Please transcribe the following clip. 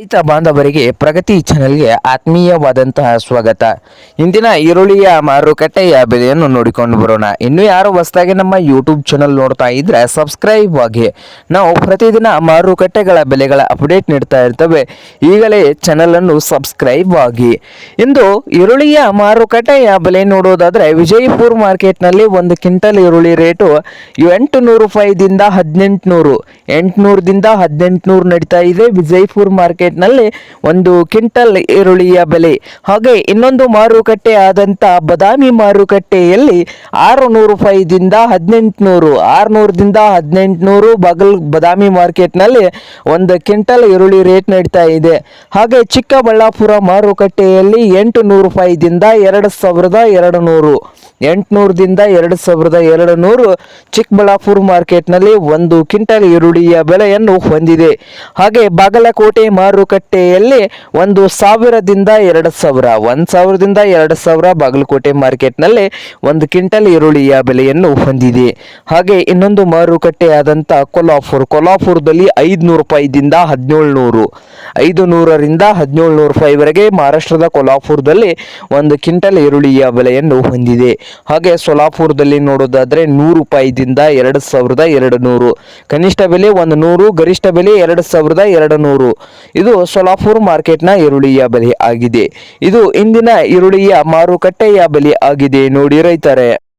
ರೈತ ಬಾಂಧವರಿಗೆ ಪ್ರಗತಿ ಚಾನೆಲ್ಗೆ ಆತ್ಮೀಯವಾದಂತಹ ಸ್ವಾಗತ. ಇಂದಿನ ಈರುಳ್ಳಿಯ ಮಾರುಕಟ್ಟೆಯ ಬೆಲೆಯನ್ನು ನೋಡಿಕೊಂಡು ಬರೋಣ. ಇನ್ನು ಯಾರು ಹೊಸದಾಗಿ ನಮ್ಮ ಯೂಟ್ಯೂಬ್ ಚಾನಲ್ ನೋಡ್ತಾ ಇದ್ರೆ ಸಬ್ಸ್ಕ್ರೈಬ್ ಆಗಿ. ನಾವು ಪ್ರತಿದಿನ ಮಾರುಕಟ್ಟೆಗಳ ಬೆಲೆಗಳ ಅಪ್ಡೇಟ್ ನೀಡ್ತಾ ಇರ್ತವೆ. ಈಗಲೇ ಚಾನಲ್ ಅನ್ನು ಸಬ್ಸ್ಕ್ರೈಬ್ ಆಗಿ. ಇಂದು ಈರುಳ್ಳಿಯ ಮಾರುಕಟ್ಟೆಯ ಬೆಲೆ ನೋಡೋದಾದ್ರೆ ಮಾರ್ಕೆಟ್ನಲ್ಲಿ ಒಂದು ಕ್ವಿಂಟಲ್ ಈರುಳ್ಳಿ ರೇಟು ಎಂಟು ನೂರು ರೂಪಾಯಿದಿಂದ ಹದಿನೆಂಟುನೂರು. ಎಂಟುನೂರದಿಂದ ಹದಿನೆಂಟುನೂರು ನಡೀತಾ ಇದೆ ವಿಜಯಪುರ ಮಾರ್ಕೆಟ್ನಲ್ಲಿ ಒಂದು ಕ್ವಿಂಟಲ್ ಈರುಳ್ಳಿಯ ಬೆಲೆ. ಹಾಗೆ ಇನ್ನೊಂದು ಮಾರುಕಟ್ಟೆ ಆದಂಥ ಬದಾಮಿ ಮಾರುಕಟ್ಟೆಯಲ್ಲಿ ಆರು ನೂರು ರೂಪಾಯಿದಿಂದ ಹದಿನೆಂಟುನೂರು, ಆರುನೂರದಿಂದ ಹದಿನೆಂಟುನೂರು ಬಗಲ್ ಬದಾಮಿ ಮಾರ್ಕೆಟ್ನಲ್ಲಿ ಒಂದು ಕ್ವಿಂಟಲ್ ಈರುಳ್ಳಿ ರೇಟ್ ನಡೀತಾ ಇದೆ. ಹಾಗೆ ಚಿಕ್ಕಬಳ್ಳಾಪುರ ಮಾರುಕಟ್ಟೆಯಲ್ಲಿ ಎಂಟು ನೂರು ರೂಪಾಯಿದಿಂದ ಎರಡು ಸಾವಿರದ ಎರಡು ನೂರು ಎಂಟುನೂರದಿಂದ ಎರಡು ಸಾವಿರದ ಎರಡು ನೂರು ಚಿಕ್ಕಬಳ್ಳಾಪುರ ಮಾರ್ಕೆಟ್ನಲ್ಲಿ ಒಂದು ಕ್ವಿಂಟಲ್ ಈರುಳ್ಳಿಯ ಬೆಲೆಯನ್ನು ಹೊಂದಿದೆ. ಹಾಗೆ ಬಾಗಲಕೋಟೆ ಮಾರುಕಟ್ಟೆಯಲ್ಲಿ ಒಂದು ಸಾವಿರದಿಂದ ಎರಡು ಸಾವಿರ, ಒಂದು ಸಾವಿರದಿಂದ ಎರಡು ಸಾವಿರ ಬಾಗಲಕೋಟೆ ಮಾರ್ಕೆಟ್ನಲ್ಲಿ ಒಂದು ಕ್ವಿಂಟಲ್ ಈರುಳ್ಳಿಯ ಬೆಲೆಯನ್ನು ಹೊಂದಿದೆ. ಹಾಗೆ ಇನ್ನೊಂದು ಮಾರುಕಟ್ಟೆಯಾದಂಥ ಕೊಲ್ಲಾಪುರ್ ಕೊಲ್ಲಾಪುರದಲ್ಲಿ ಐದುನೂರು ರೂಪಾಯಿದಿಂದ ಹದಿನೇಳು ನೂರು ಐದು ನೂರರಿಂದ ಹದಿನೇಳು ನೂರು ರೂಪಾಯಿವರೆಗೆ ಮಹಾರಾಷ್ಟ್ರದ ಕೊಲ್ಲಾಪುರದಲ್ಲಿ ಒಂದು ಕ್ವಿಂಟಲ್ ಈರುಳ್ಳಿಯ ಬೆಲೆಯನ್ನು ಹೊಂದಿದೆ. ಹಾಗೆ ಸೊಲಾಪುರದಲ್ಲಿ ನೋಡೋದಾದರೆ ನೂರು ರೂಪಾಯಿದಿಂದ ಎರಡು ಸಾವಿರದ ಎರಡು ನೂರು ಕನಿಷ್ಠ ಬೆಲೆ ಒಂದು ನೂರು, ಗರಿಷ್ಠ ಬೆಲೆ ಎರಡು ಸಾವಿರದ ಎರಡು ನೂರು ಇದು ಸೊಲಾಪುರ್ ಮಾರ್ಕೆಟ್ನ ಈರುಳ್ಳಿಯ ಬೆಲೆ ಆಗಿದೆ. ಇದು ಇಂದಿನ ಈರುಳ್ಳಿಯ ಮಾರುಕಟ್ಟೆಯ ಬೆಲೆ ಆಗಿದೆ ನೋಡಿ ರೈತರೆ.